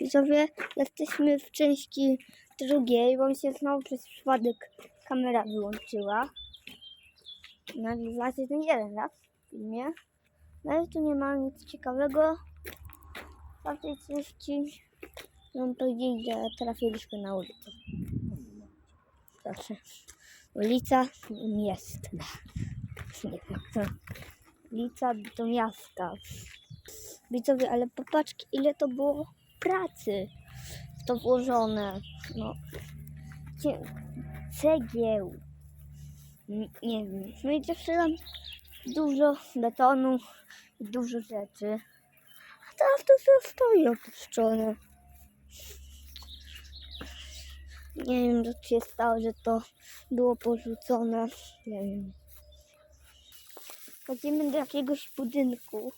Widzowie, jesteśmy w części drugiej, bo mi się znowu przez przypadek kamera wyłączyła. Nagrywacie ten jeden raz w filmie. No ale tu nie ma nic ciekawego. W tamtej części mam powiedzieć, że trafiliśmy na ulicę. Proszę. Ulica wiem. Ulica do miasta. Widzowie, ale popatrzcie, ile to było pracy w to włożone. No, cegieł. Nie wiem. No i dziewczynom dużo betonu dużo rzeczy. A teraz to wszystko stoi opuszczone. Nie wiem, co się stało, że to było porzucone. Nie wiem. Chodzimy do jakiegoś budynku.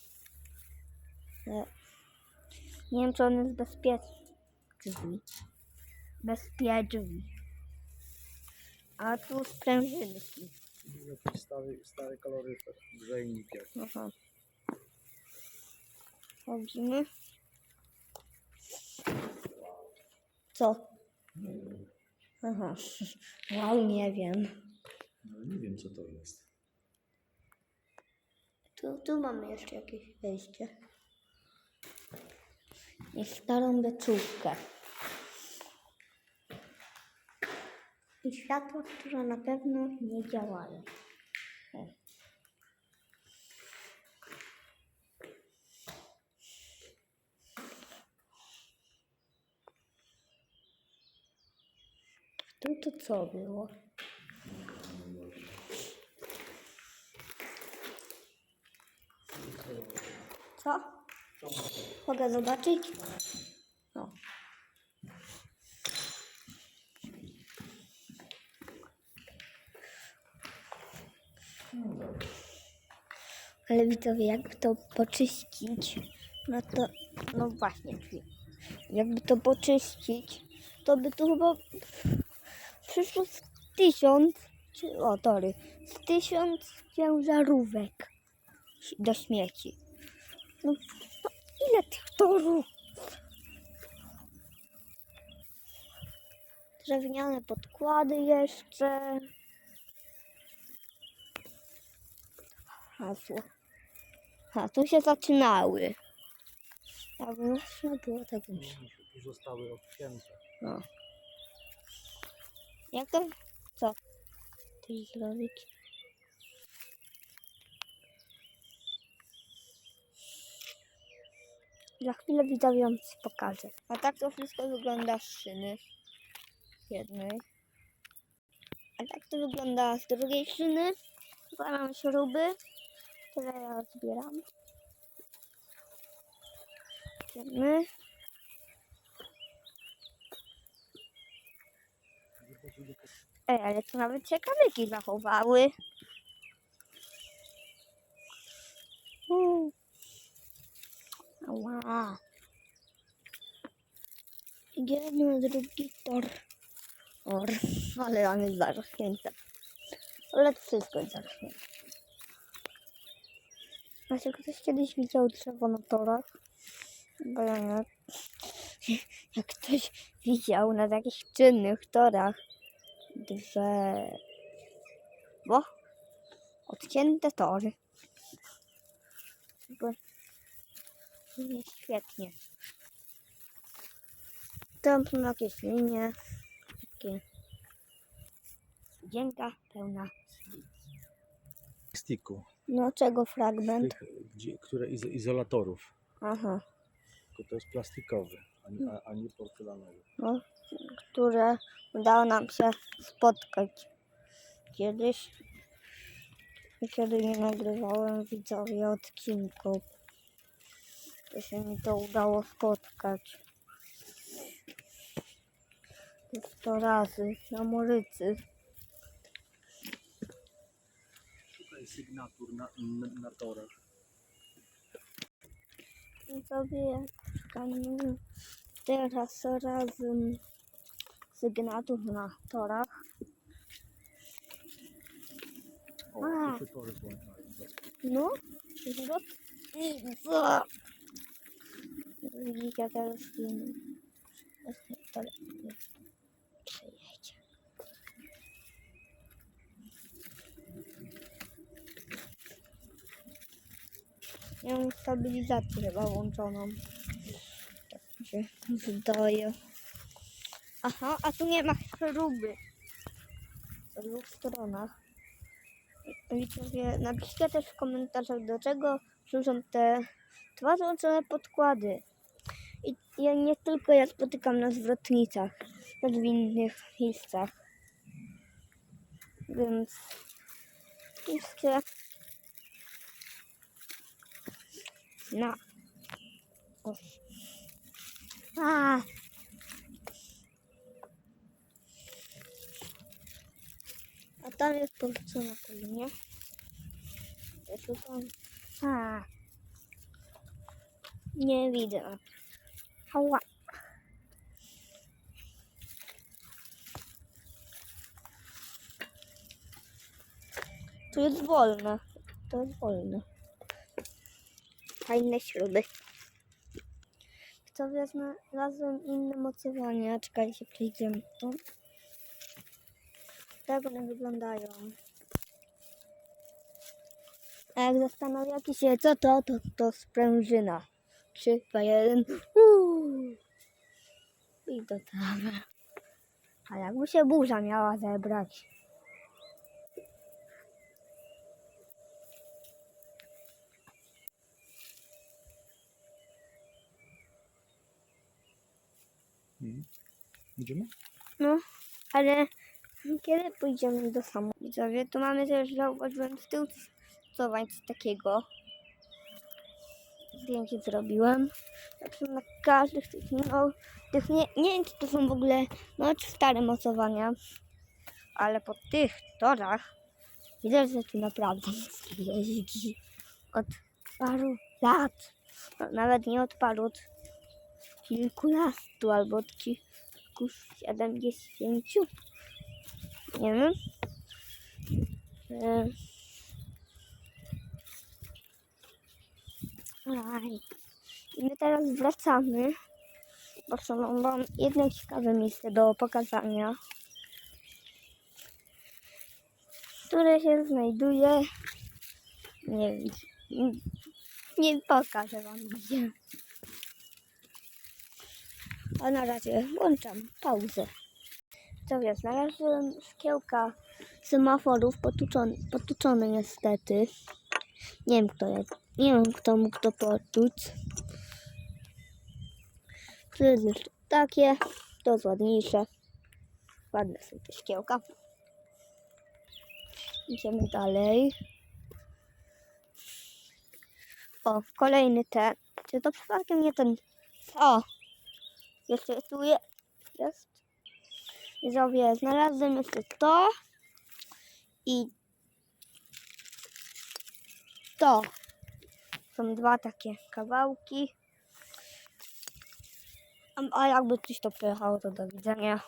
Nie wiem, czy on jest bezpieczny. Drzwi. Bezpieczny. A tu sprężynki. Jakiś stary, stary kaloryfer, grzejnik jak. Aha. Chodzimy. Co? Aha. Wow, nie wiem. No nie wiem co to jest. Tu, tu mamy jeszcze jakieś wejście. I starą beczułkę. I światła, które na pewno nie działają. Tu to co było? Co? Mogę zobaczyć? No. Ale widzowie, jakby to poczyścić, no to, no właśnie, jakby to poczyścić, to by tu chyba przyszło z tysiąc, czy, o tory, z tysiąc ciężarówek do śmieci. No ile tych torów? Drewniane podkłady jeszcze. Hasło. A tu się zaczynały. Tak, no było tak już. Tu zostały odcięte. No. Jak to? Co? Coś zrobić? Za chwilę widzowie wam pokażę. A tak to wszystko wygląda z szyny jednej. A tak to wygląda z drugiej szyny. Tutaj mam śruby, które ja zbieram. Idziemy. Ej, ale tu nawet się kamyki zachowały. Mm. Ała. Idziemy na drugi tor. Or. Ale zarośnięty. Ale to wszystko jest zarośnięte. Znaczy, ktoś kiedyś widział drzewo na torach? Bo ja nie. Jak ktoś widział na takich czynnych torach drzewo. Odcięte tory. Bo nie świetnie. Tam są jakieś linie. Takie dzięka pełna. Stiku, No czego fragment? tych, gdzie, które iz, izolatorów. Aha. Tylko to jest plastikowy, a nie, a, a nie porcelanowy. No, które udało nam się spotkać kiedyś. Kiedy nie nagrywałem widzowie odcinków, to się mi to udało spotkać. 100 razy na Morycy. Szukaj sygnatur na, na, na torach. Widzowie, jak szukamy teraz razem sygnatów na torach. O, A. tu się tory włączają. No, i co? Nie przejedzie. Ja mam stabilizację chyba włączoną. Tak mi się wydaje. Aha, a tu nie ma śruby. Po dwóch stronach. Widzowie, napiszcie też w komentarzach, do czego służą te dwa złączone podkłady. I ja nie tylko ja spotykam na zwrotnicach, też w innych miejscach. Więc piszcie na o. A. A tam jest porzucona ta linia. Ja tu tam. A. Nie widzę. Hała. Tu jest wolne. To jest wolne. Fajne śruby. Kto wie, znalazłem inne mocowania. Czekajcie, przejdziemy tu. Tak one wyglądają. A jak zastanawiacie się, co to, to, to sprężyna. 3, 2, 1. Uuu. I do tam. A jakby się burza miała zebrać. Mhm. Idziemy? No, ale kiedy pójdziemy do samochodu? Widzowie, to mamy też, zauważyłem z tyłu coś takiego. Zdjęcie zrobiłem. Także na każdych tych, no, tych nie, nie wiem, czy to są w ogóle, no, czy stare mocowania, ale po tych torach widać, że tu naprawdę jeździ od paru lat. No, nawet nie od paru, od kilkunastu albo od kilku, siedemdziesięciu. Nie wiem. E, I my teraz wracamy. Bo mam jedno ciekawe miejsce do pokazania. Które się znajduje. Nie wiem. Nie pokażę wam gdzie. A na razie włączam pauzę. Co wiesz, znalazłem szkiełka semaforów potuczony, potuczony niestety. Nie wiem kto je, nie wiem kto mógł to poczuć. Jeszcze takie, to jest ładniejsze. Ładne są te szkiełka. Idziemy dalej. O, kolejny ten. Czy to przypadkiem nie ten? O! Jeszcze tu je, jest. Widzowie, znalazłem jeszcze to i to. Są dwa takie kawałki. A, jakby ktoś to przejechało, to do widzenia.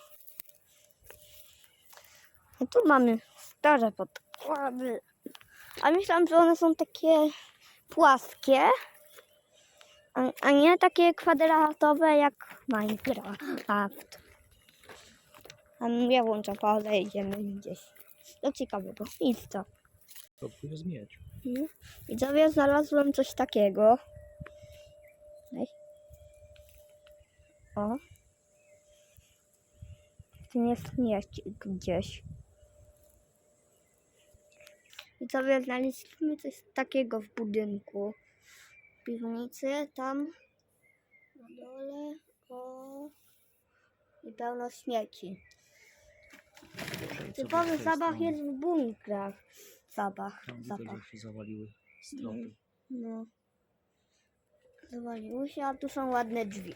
A tu mamy stare podkłady. A myślałam, że one są takie płaskie, a, nie takie kwadratowe jak Minecraft. A ja włączam pauzę i idziemy gdzieś do ciekawego miejsca. To jest miedź. Widzowie, znalazłem coś takiego. O. To jest mieść gdzieś. Widzowie, znaleźliśmy coś takiego w budynku. W piwnicy, tam na dole. O. I pełno śmieci. Typowy zapach jest w bunkrach. Zapach, Tam zapach. że się zawaliły stropy. No. Zawaliło się, a tu są ładne drzwi.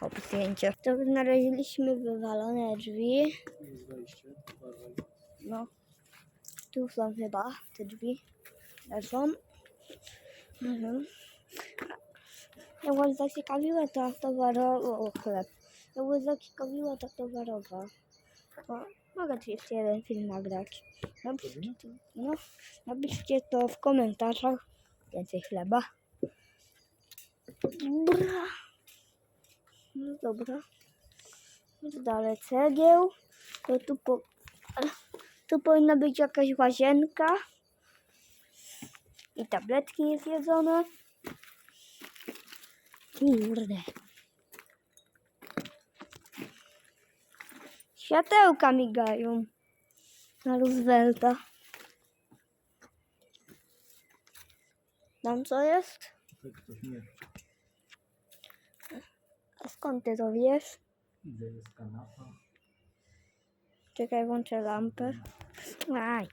Hop, zdjęcie. To znaleźliśmy wywalone drzwi. Tu jest wejście, uważaj. No. Tu są chyba te drzwi. Leżą. Mhm. Ja was zaciekawiła ta towarowa. O, chleb. Ja was zaciekawiła ta towarowa. O, mogę tu jeszcze jeden film nagrać. Napiszcie, to- no, napiszcie to w komentarzach. Więcej chleba. Bra. dobra. Dalej cegieł. To tu, po, tu powinna być jakaś łazienka. I tabletki jest jedzone. Kurde. Światełka migają na Roosevelta. Tam co jest? Ktoś nie A skąd ty to wiesz? widzę, jest kanapa. Czekaj, włączę lampę. Aj.